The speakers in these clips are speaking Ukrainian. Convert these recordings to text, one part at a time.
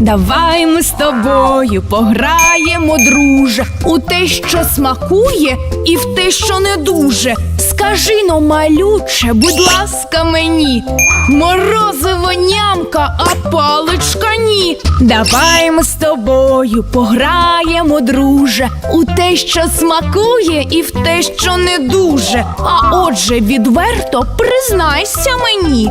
Давай ми з тобою пограємо, друже, у те, що смакує, і в те, що не дуже. Скажи но, малюче, будь ласка, мені, морозиво нямка, а паличка ні. Давай ми з тобою пограємо, друже, у те, що смакує, і в те, що не дуже. А отже, відверто признайся мені.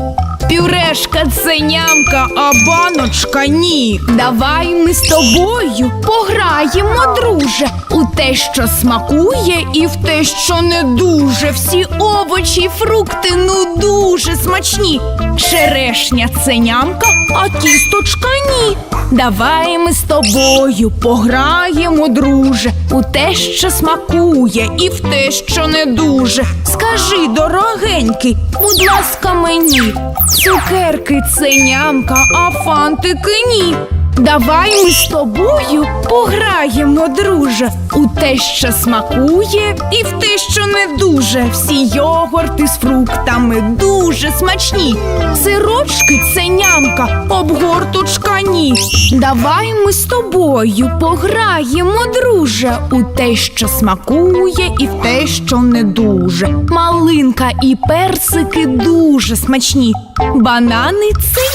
Пюрешка це нямка, а баночка ні. Давай ми з тобою пограємо, друже, у те, що смакує, і в те, що не дуже. Всі овочі, й фрукти ну дуже смачні. Черешня це нямка, а кісточка ні. Давай ми з тобою пограємо, друже, у те, що смакує, і в те, що не дуже. Скажи, дорогенький, будь ласка, мені, цукерки це нямка, а фантики ні. Давай ми з тобою пограємо, друже, у те, що смакує, і в те, що не дуже. Всі йогурти з фруктами дуже смачні. Сирочки це нямка, обгорточка Давай ми з тобою пограємо, друже, у те, що смакує, і в те, що не дуже. Малинка і персики дуже смачні. Банани це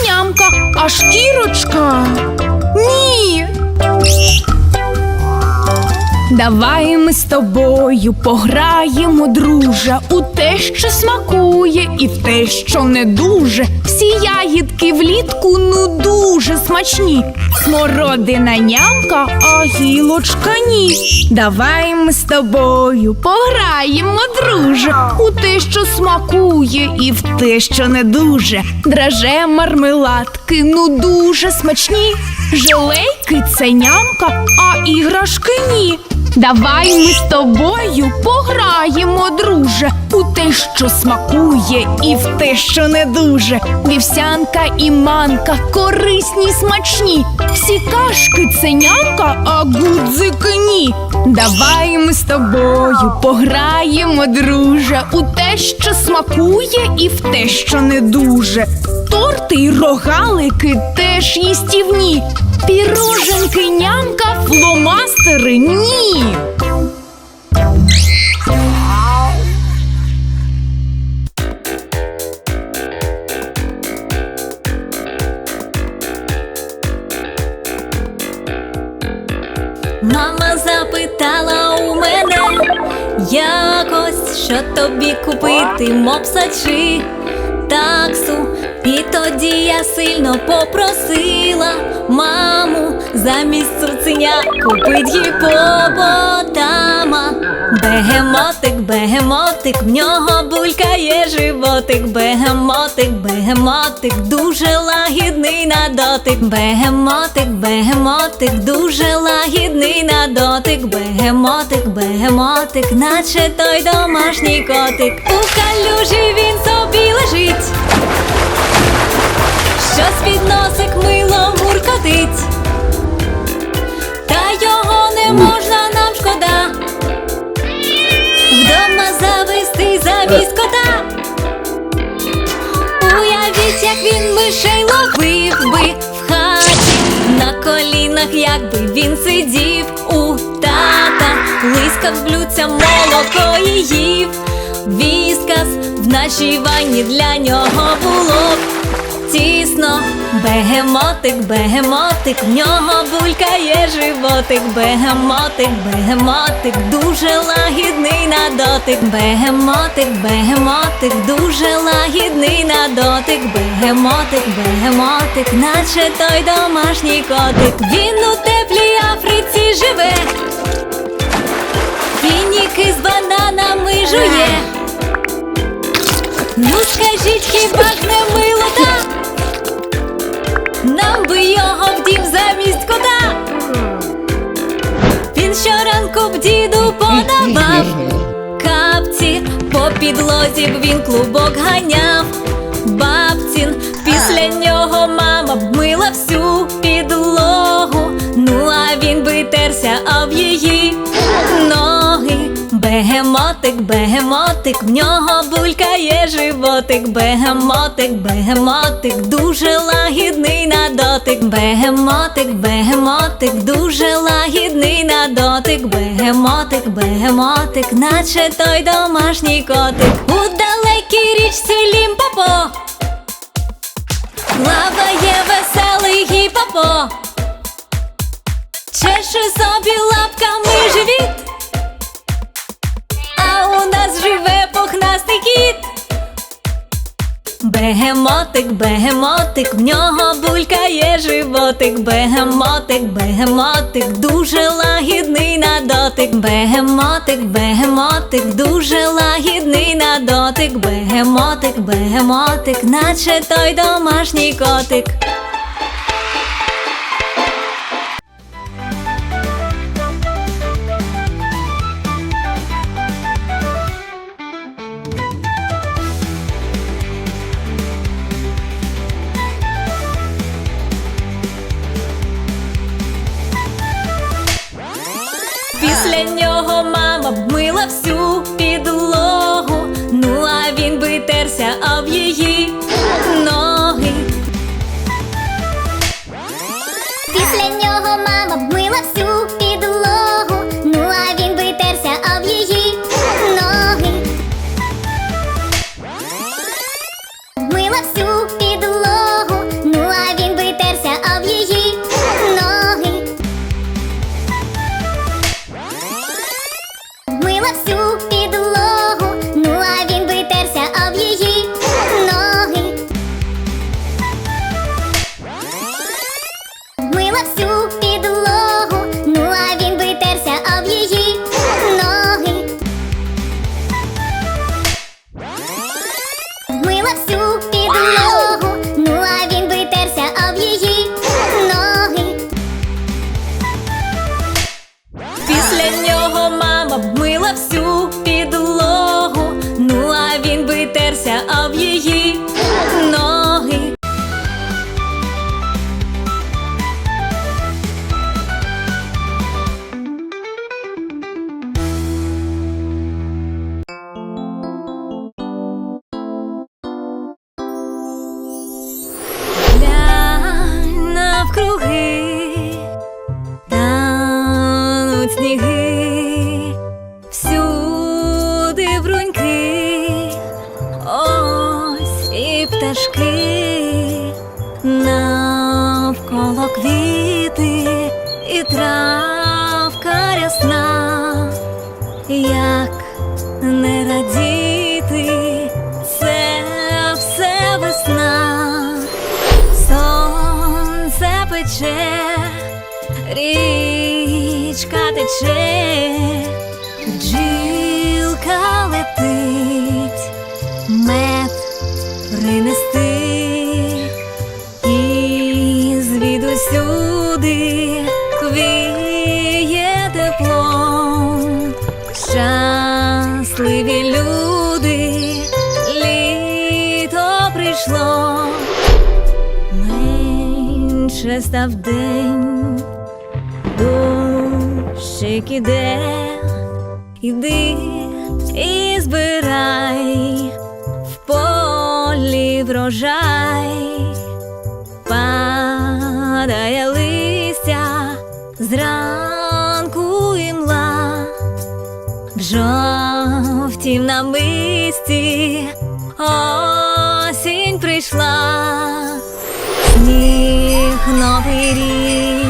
а шкірочка. Ні. Давай ми з тобою пограємо, друже, у те, що смакує, і в те, що не дуже. Всі ягідки влітку ну дуже смачні. Смородина нямка, а гілочка ні. Давай ми з тобою пограємо, друже, у те, що смакує, і в те, що не дуже. Драже мармеладки, ну дуже смачні. Желейки це нямка, а іграшки ні. Давай ми з тобою пограємо, друже, у те, що смакує, і в те, що не дуже. Вівсянка і манка корисні, смачні. Всі кашки це нямка, а гудзики ні. Давай ми з тобою пограємо, друже, у те, що смакує, і в те, що не дуже. Торти й рогалики теж їстівні. Піроженки, нямка, фломастери ні. Мама запитала у мене якось, що тобі купити, мопса чи таксу. І тоді я сильно попросила маму замість цуценя купить гіпопотама. Бегемотик, бегемотик, в нього булькає животик, бегемотик, бегемотик, дуже лагідний на дотик, бегемотик, бегемотик, дуже лагідний на дотик, бегемотик, бегемотик, наче той домашній котик. Він мишей ловив би в хаті на колінах, якби він сидів у тата, лискав з блюдця молоко і їв. Віскас в нашій ванні для нього було тісно. Бегемотик, бегемотик, в нього булькає животик, бегемотик, бегемотик, дуже лагідний на дотик, бегемотик, бегемотик, дуже лагідний на дотик, бегемотик, бегемотик, наче той домашній котик. Він у теплій Африці живе, фініки з бананами жує. Ну скажіть, хіба не так? Би його в дім замість кота. Він щоранку б діду подавав капці, по підлозі б він клубок ганяв. Бабцін, після нього мама б мила всю підлогу. Ну а він би терся об її. Бегемотик, бегемотик, в нього булькає животик, бегемотик, бегемотик, дуже лагідний на дотик, бегемотик, бегемотик, дуже лагідний на дотик, бегемотик, бегемотик, наче той домашній котик. У далекій річці лімпопо Плаває веселий гіпопо. Чеше собі лапками живіт, пухнастий кіт. Бегемотик, бегемотик, в нього булькає животик, бегемотик, бегемотик, дуже лагідний на дотик, бегемотик, бегемотик, дуже лагідний на дотик, бегемотик, бегемотик, наче той домашній котик. Всю підлогу, ну а він би терся об її мама б мила всю тече, бджілка летить, мед принести і звідусюди квіє теплом. Щасливі люди, літо прийшло менше став день, дощик іде, іди і збирай в полі врожай, падає листя зранку і мла, в жовтім намисті осінь прийшла. Сніг новий рік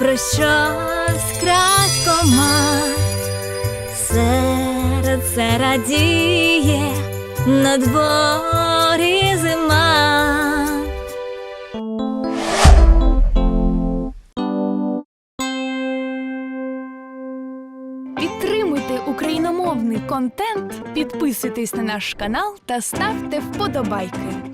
мріє про щось крадькома, серце радіє на дворі зима. Підтримуйте україномовний контент, підписуйтесь на наш канал та ставте вподобайки.